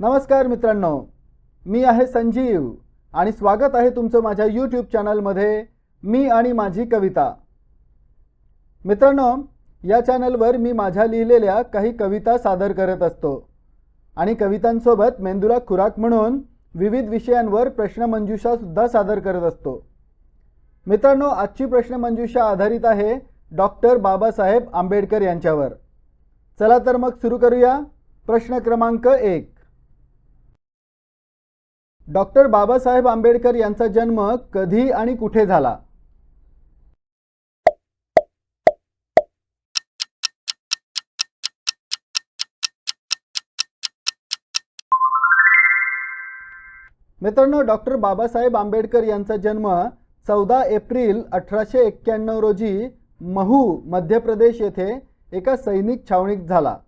नमस्कार मित्रांनो मी आहे संजीव आणि स्वागत आहे तुमचं माझ्या यूट्यूब चॅनलमध्ये मी आणि माझी कविता. मित्रांनो या चॅनलवर मी माझ्या लिहिलेल्या काही कविता सादर करत असतो आणि कवितांसोबत मेंदूला खुराक म्हणून विविध विषयांवर प्रश्नमंजुषासुद्धा सादर करत असतो. मित्रांनो आजची प्रश्नमंजुषा आधारित आहे डॉक्टर बाबासाहेब आंबेडकर यांच्यावर. चला तर मग सुरू करूया प्रश्न क्रमांक एक. डॉक्टर बाबासाहेब आंबेडकर यांचा जन्म कधी आणि कुठे झाला? मित्रांनो डॉक्टर बाबासाहेब आंबेडकर यांचा जन्म चौदा एप्रिल अठराशे एक्क्याण्णव रोजी महू मध्य प्रदेश येथे एका सैनिक छावणीत झाला.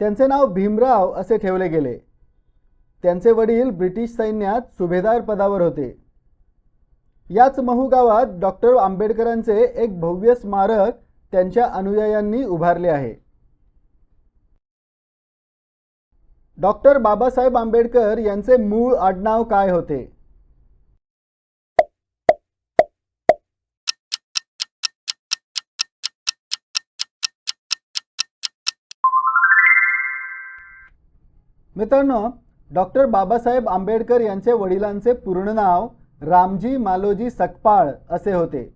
त्यांचे नाव भीमराव असे ठेवले गेले. त्यांचे वडील ब्रिटिश सैन्यात सुभेदार पदावर होते. याच महू गावात डॉक्टर आंबेडकरांचे एक भव्य स्मारक त्यांच्या अनुयायांनी उभारले आहे. डॉक्टर बाबासाहेब आंबेडकर यांचे मूळ आडनाव काय होते? मित्रांनो डॉक्टर बाबासाहेब आंबेडकर यांचे वडिलांचे पूर्ण नाव रामजी मालोजी सकपाळ असे होते.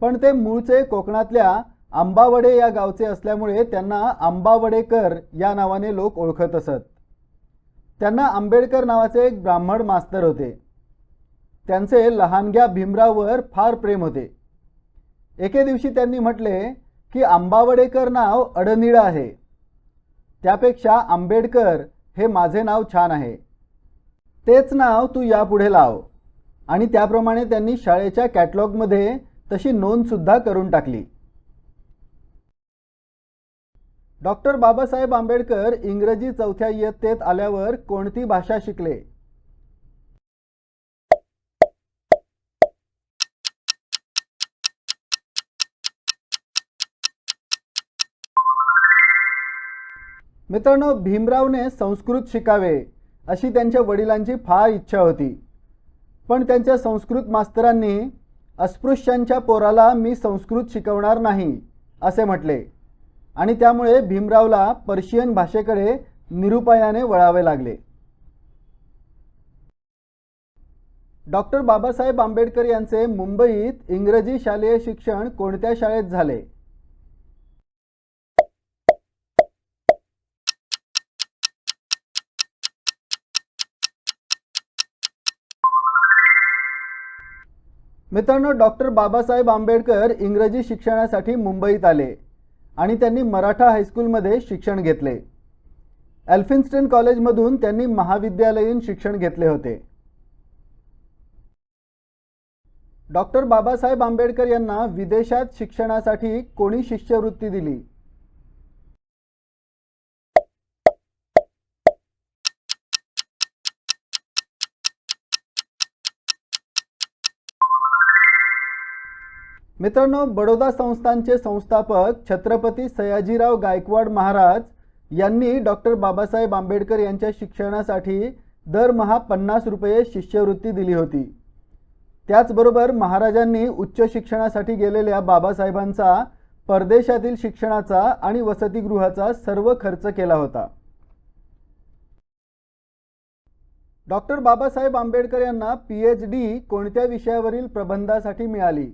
पण ते मूळचे कोकणातल्या आंबावडे या गावचे असल्यामुळे त्यांना आंबावडेकर या नावाने लोक ओळखत असत. त्यांना आंबेडकर नावाचे एक ब्राह्मण मास्तर होते. त्यांचे लहानग्या भीमराववर फार प्रेम होते. एके दिवशी त्यांनी म्हटले की आंबावडेकर नाव अडनिळ आहे. त्यापेक्षा आंबेडकर हे माझे नाव छान आहे. तेच नाव तू यापुढे लाव. आणि त्याप्रमाणे त्यांनी शाळेच्या कॅटलॉगमध्ये तशी नोंदसुद्धा करून टाकली. डॉक्टर बाबासाहेब आंबेडकर इंग्रजी चौथ्या इयत्तेत आल्यावर कोणती भाषा शिकले? मित्रांनो भीमरावने संस्कृत शिकावे अशी त्यांच्या वडिलांची फार इच्छा होती. पण त्यांच्या संस्कृत मास्तरांनी अस्पृश्यांच्या पोराला मी संस्कृत शिकवणार नाही असे म्हटले. आणि त्यामुळे भीमरावला पर्शियन भाषेकडे निरुपायाने वळावे लागले. डॉक्टर बाबासाहेब आंबेडकर यांचे मुंबईत इंग्रजी शालेय शिक्षण कोणत्या शाळेत झाले? मित्रांनो डॉक्टर बाबासाहेब आंबेडकर इंग्रजी शिक्षणासाठी मुंबईत आले आणि त्यांनी मराठा हायस्कूलमध्ये शिक्षण घेतले. एल्फिन्स्टन कॉलेजमधून त्यांनी महाविद्यालयीन शिक्षण घेतले होते. डॉक्टर बाबासाहेब आंबेडकर यांना विदेशात शिक्षणासाठी कोणी शिष्यवृत्ती दिली? मित्रांनो बडोदा संस्थानचे संस्थापक छत्रपती सयाजीराव गायकवाड महाराज यांनी डॉक्टर बाबासाहेब आंबेडकर यांच्या शिक्षणासाठी दरमहा पन्नास रुपये शिष्यवृत्ती दिली होती. त्याचबरोबर महाराजांनी उच्च शिक्षणासाठी गेलेल्या बाबासाहेबांचा परदेशातील शिक्षणाचा आणि वसतिगृहाचा सर्व खर्च केला होता. डॉक्टर बाबासाहेब आंबेडकर यांना पी एच डी कोणत्या विषयावरील प्रबंधासाठी मिळाली?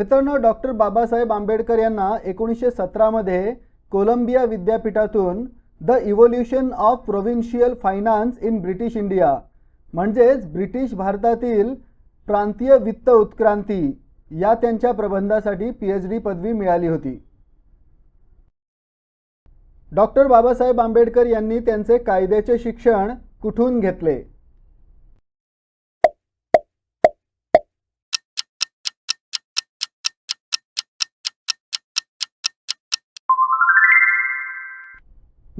मित्रांनो डॉक्टर बाबासाहेब आंबेडकर यांना एकोणीसशे सतरामध्ये कोलंबिया विद्यापीठातून the evolution of provincial finance in British India म्हणजेच ब्रिटिश भारतातील प्रांतीय वित्त उत्क्रांती या त्यांच्या प्रबंधासाठी पी एच डी पदवी मिळाली होती. डॉक्टर बाबासाहेब आंबेडकर यांनी त्यांचे कायद्याचे शिक्षण कुठून घेतले?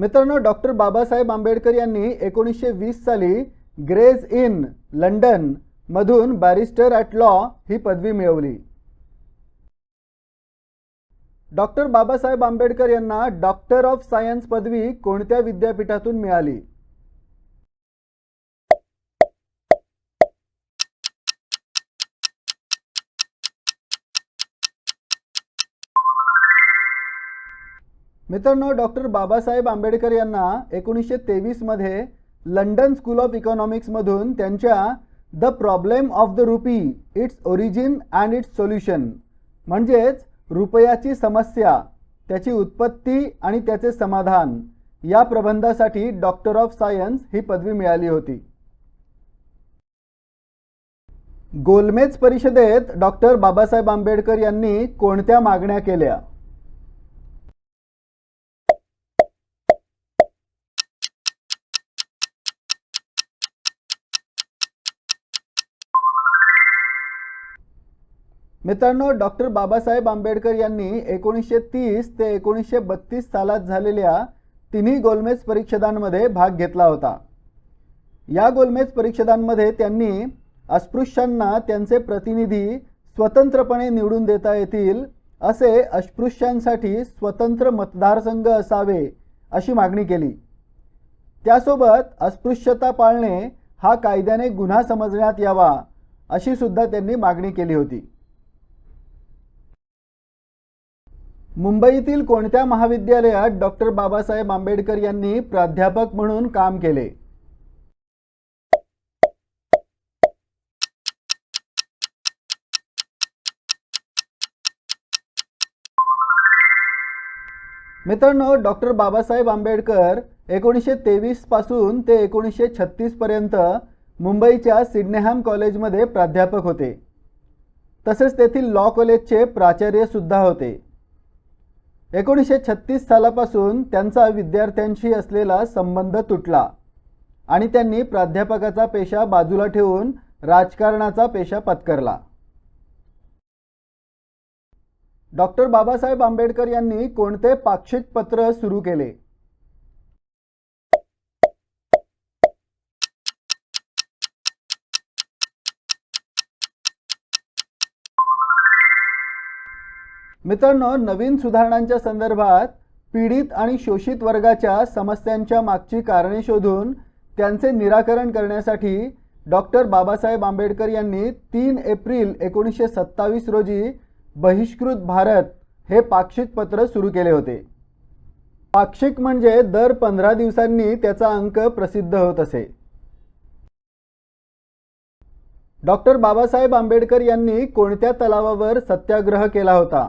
मित्रांनो डॉक्टर बाबासाहेब आंबेडकर यांनी एकोणीसशे वीस साली ग्रेज इन लंडन मधून बॅरिस्टर ॲट लॉ ही पदवी मिळवली. डॉक्टर बाबासाहेब आंबेडकर यांना डॉक्टर ऑफ सायन्स पदवी कोणत्या विद्यापीठातून मिळाली? मित्रांनो डॉक्टर बाबासाहेब आंबेडकर यांना एकोणीसशे तेवीसमध्ये लंडन स्कूल ऑफ इकॉनॉमिक्समधून त्यांच्या the problem of the rupee its origin and its solution म्हणजेच रुपयाची समस्या त्याची उत्पत्ती आणि त्याचे समाधान या प्रबंधासाठी डॉक्टर ऑफ सायन्स ही पदवी मिळाली होती. गोलमेज परिषदेत डॉक्टर बाबासाहेब आंबेडकर यांनी कोणत्या मागण्या केल्या? मित्रांनो डॉक्टर बाबासाहेब आंबेडकर यांनी एकोणीसशे तीस ते एकोणीसशे बत्तीस सालात झालेल्या तिन्ही गोलमेज परिषदांमध्ये भाग घेतला होता. या गोलमेज परिषदांमध्ये त्यांनी अस्पृश्यांना त्यांचे प्रतिनिधी स्वतंत्रपणे निवडून देता येतील असे अस्पृश्यांसाठी स्वतंत्र मतदारसंघ असावे अशी मागणी केली. त्यासोबत अस्पृश्यता पाळणे हा कायद्याने गुन्हा समजण्यात यावा अशी सुद्धा त्यांनी मागणी केली होती. मुंबईतील कोणत्या महाविद्यालयात डॉक्टर बाबासाहेब आंबेडकर यांनी प्राध्यापक म्हणून काम केले? मित्रांनो डॉक्टर बाबासाहेब आंबेडकर एकोणीसशे तेवीसपासून ते एकोणीसशे छत्तीस पर्यंत मुंबईच्या सिडनेहॅम कॉलेजमध्ये प्राध्यापक होते. तसेच तेथील लॉ कॉलेजचे प्राचार्य सुद्धा होते. एकोणीसशे छत्तीस सालापासून त्यांचा विद्यार्थ्यांशी असलेला संबंध तुटला आणि त्यांनी प्राध्यापकाचा पेशा बाजूला ठेवून राजकारणाचा पेशा पत्करला. डॉक्टर बाबासाहेब आंबेडकर यांनी कोणते पाक्षिक पत्र सुरू केले? मित्रांनो नवीन सुधारणांच्या संदर्भात पीडित आणि शोषित वर्गाच्या समस्यांच्या मागची कारणे शोधून त्यांचे निराकरण करण्यासाठी डॉक्टर बाबासाहेब आंबेडकर यांनी तीन एप्रिल एकोणीसशे सत्तावीस रोजी बहिष्कृत भारत हे पाक्षिक पत्र सुरू केले होते. पाक्षिक म्हणजे दर पंधरा दिवसांनी त्याचा अंक प्रसिद्ध होत असे. डॉक्टर बाबासाहेब आंबेडकर यांनी कोणत्या तलावावर सत्याग्रह केला होता?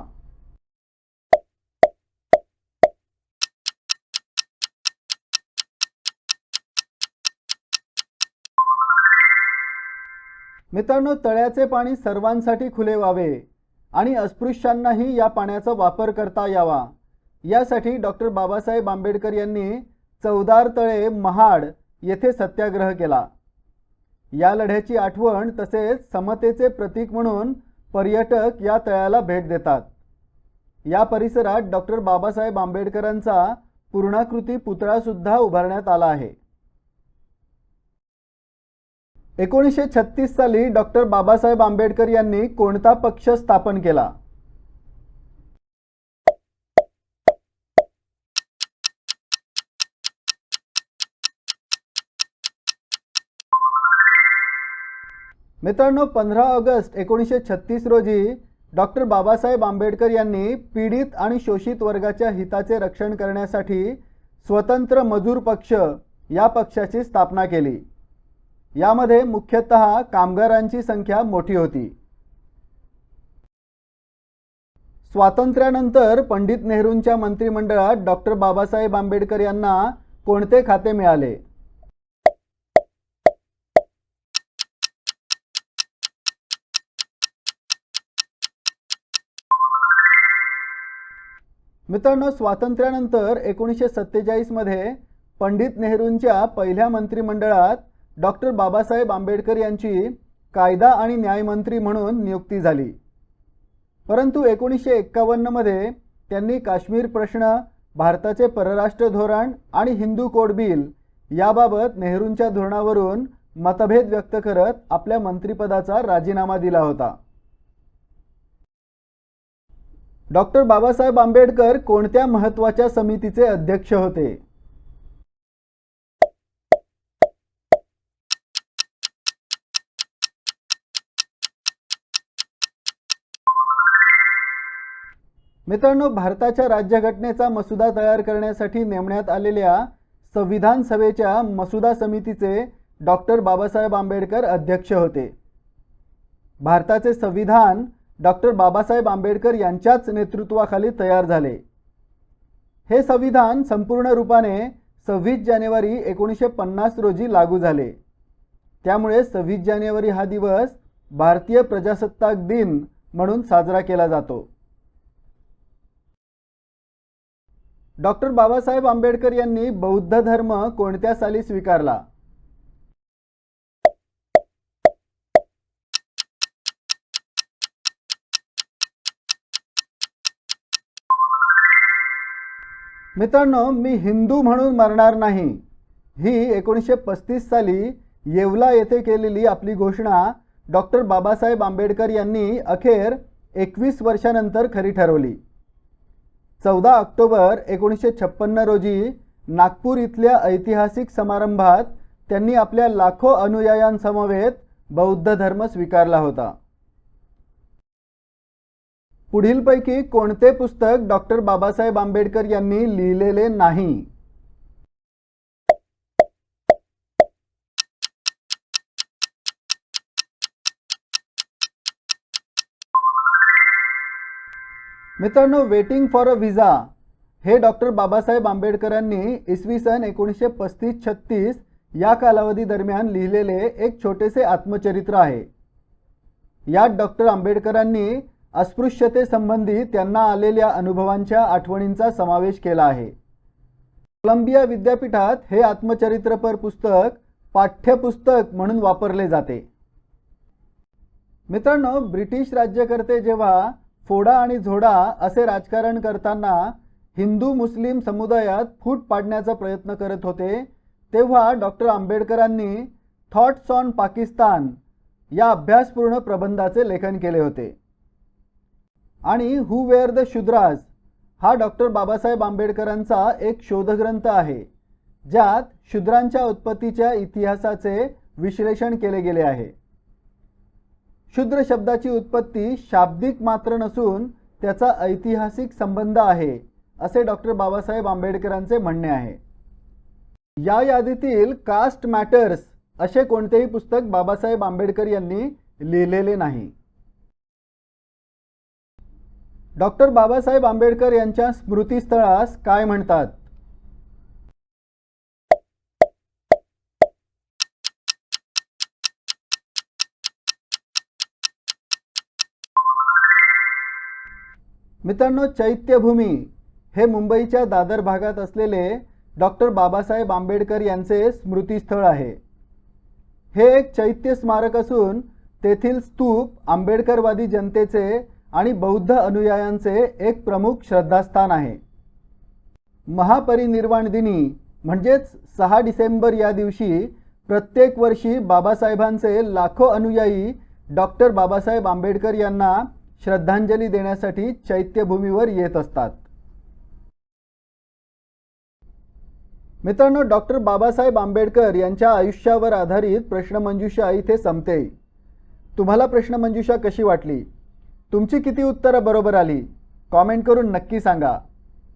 मित्रांनो तळ्याचे पाणी सर्वांसाठी खुले व्हावे आणि अस्पृश्यांनाही या पाण्याचा वापर करता यावा. यासाठी डॉक्टर बाबासाहेब आंबेडकर यांनी चौदार तळे महाड येथे सत्याग्रह केला. या लढ्याची आठवण तसेच समतेचे प्रतीक म्हणून पर्यटक या तळ्याला भेट देतात. या परिसरात डॉक्टर बाबासाहेब आंबेडकरांचा पूर्णाकृती पुतळासुद्धा उभारण्यात आला आहे. एकोणीसशे छत्तीस साली डॉक्टर बाबासाहेब आंबेडकर यांनी कोणता पक्ष स्थापन केला? मित्रांनो पंधरा ऑगस्ट एकोणीसशे छत्तीस रोजी डॉक्टर बाबासाहेब आंबेडकर यांनी पीडित आणि शोषित वर्गाच्या हिताचे रक्षण करण्यासाठी स्वतंत्र मजूर पक्ष या पक्षाची स्थापना केली. यामध्ये मुख्यतः कामगारांची संख्या मोठी होती. स्वातंत्र्यानंतर पंडित नेहरूंच्या मंत्रिमंडळात डॉक्टर बाबासाहेब आंबेडकर यांना कोणते खाते मिळाले? मित्रांनो स्वातंत्र्यानंतर एकोणीसशे सत्तेचाळीसमध्ये पंडित नेहरूंच्या पहिल्या मंत्रिमंडळात डॉक्टर बाबासाहेब आंबेडकर यांची कायदा आणि न्यायमंत्री म्हणून नियुक्ती झाली. परंतु एकोणीसशे एक्कावन्नमध्ये त्यांनी काश्मीर प्रश्न भारताचे परराष्ट्र धोरण आणि हिंदू कोड बिल याबाबत नेहरूंच्या धोरणावरून मतभेद व्यक्त करत आपल्या मंत्रिपदाचा राजीनामा दिला होता. डॉक्टर बाबासाहेब आंबेडकर कोणत्या महत्त्वाच्या समितीचे अध्यक्ष होते? मित्रांनो भारताच्या राज्यघटनेचा मसुदा तयार करण्यासाठी नेमण्यात आलेल्या संविधान सभेच्या मसुदा समितीचे डॉक्टर बाबासाहेब आंबेडकर अध्यक्ष होते. भारताचे संविधान डॉक्टर बाबासाहेब आंबेडकर यांच्याच नेतृत्वाखाली तयार झाले. हे संविधान संपूर्ण रूपाने सव्वीस जानेवारी एकोणीसशे पन्नास रोजी लागू झाले. त्यामुळे सव्वीस जानेवारी हा दिवस भारतीय प्रजासत्ताक दिन म्हणून साजरा केला जातो. डॉक्टर बाबासाहेब आंबेडकर यांनी बौद्ध धर्म कोणत्या साली स्वीकारला? मित्रांनो मी हिंदू म्हणून मरणार नाही. ही एकोणीसशे पस्तीस साली येवला येथे केलेली आपली घोषणा डॉक्टर बाबासाहेब आंबेडकर यांनी अखेर एकवीस वर्षानंतर खरी ठरवली. चौदा ऑक्टोबर एकोणीसशे छप्पन्न रोजी नागपूर इथल्या ऐतिहासिक समारंभात त्यांनी आपल्या लाखो अनुयायांसमवेत बौद्ध धर्म स्वीकारला होता. पुढीलपैकी कोणते पुस्तक डॉक्टर बाबासाहेब आंबेडकर यांनी लिहिलेले नाही? मित्रांनो वेटिंग फॉर अ व्हिजा हे डॉक्टर बाबासाहेब आंबेडकरांनी इसवी सन एकोणीसशे पस्तीस छत्तीस या कालावधी दरम्यान लिहिलेले एक छोटेसे आत्मचरित्र आहे. यात डॉक्टर आंबेडकरांनी अस्पृश्यतेसंबंधी त्यांना आलेल्या अनुभवांच्या आठवणींचा समावेश केला आहे. कोलंबिया विद्यापीठात हे आत्मचरित्रपर पुस्तक पाठ्यपुस्तक म्हणून वापरले जाते. मित्रांनो ब्रिटिश राज्यकर्ते जेव्हा फोडा आणि झोडा असे राजकारण करताना हिंदू मुस्लिम समुदायात फूट पाडण्याचा प्रयत्न करत होते तेव्हा डॉक्टर आंबेडकरांनी थॉट्स ऑन पाकिस्तान या अभ्यासपूर्ण प्रबंधाचे लेखन केले होते. आणि हु वेअर द शुद्राज हा डॉक्टर बाबासाहेब आंबेडकरांचा एक शोधग्रंथ आहे ज्यात शूद्रांच्या उत्पत्तीच्या इतिहासाचे विश्लेषण केले गेले आहे. शूद्र शब्दाची उत्पत्ती शाब्दिक मात्र नसून त्याचा ऐतिहासिक संबंध आहे असे डॉक्टर बाबासाहेब आंबेडकरांचे म्हणणे आहे. या यादीतील कास्ट मॅटर्स असे कोणतेही पुस्तक बाबासाहेब आंबेडकर यांनी लिहिलेले नाही. डॉक्टर बाबासाहेब आंबेडकर यांच्या स्मृतीस्थळास काय म्हणतात? मित्रांनो चैत्यभूमी हे मुंबईच्या दादर भागात असलेले डॉक्टर बाबासाहेब आंबेडकर यांचे स्मृतीस्थळ आहे. हे एक चैत्य स्मारक असून तेथील स्तूप आंबेडकरवादी जनतेचे आणि बौद्ध अनुयायांचे एक प्रमुख श्रद्धास्थान आहे. महापरिनिर्वाण दिनी म्हणजेच सहा डिसेंबर या दिवशी प्रत्येक वर्षी बाबासाहेबांचे लाखो अनुयायी डॉक्टर बाबासाहेब आंबेडकर यांना श्रद्धांजली देण्यासाठी चैत्यभूमीवर येत असतात. मित्रांनो डॉक्टर बाबासाहेब आंबेडकर यांच्या आयुष्यावर आधारित प्रश्नमंजुषा इथे संपते. तुम्हाला प्रश्नमंजुषा कशी वाटली? तुमची किती उत्तरं बरोबर आली? कॉमेंट करून नक्की सांगा.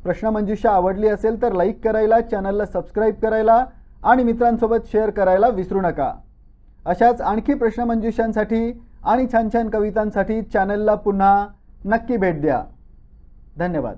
प्रश्नमंजुषा आवडली असेल तर लाईक करायला चॅनलला सबस्क्राईब करायला आणि मित्रांसोबत शेअर करायला विसरू नका. अशाच आणखी प्रश्नमंजुषांसाठी आणि छान छान कवितांसाठी चॅनलला पुन्हा नक्की भेट द्या. धन्यवाद.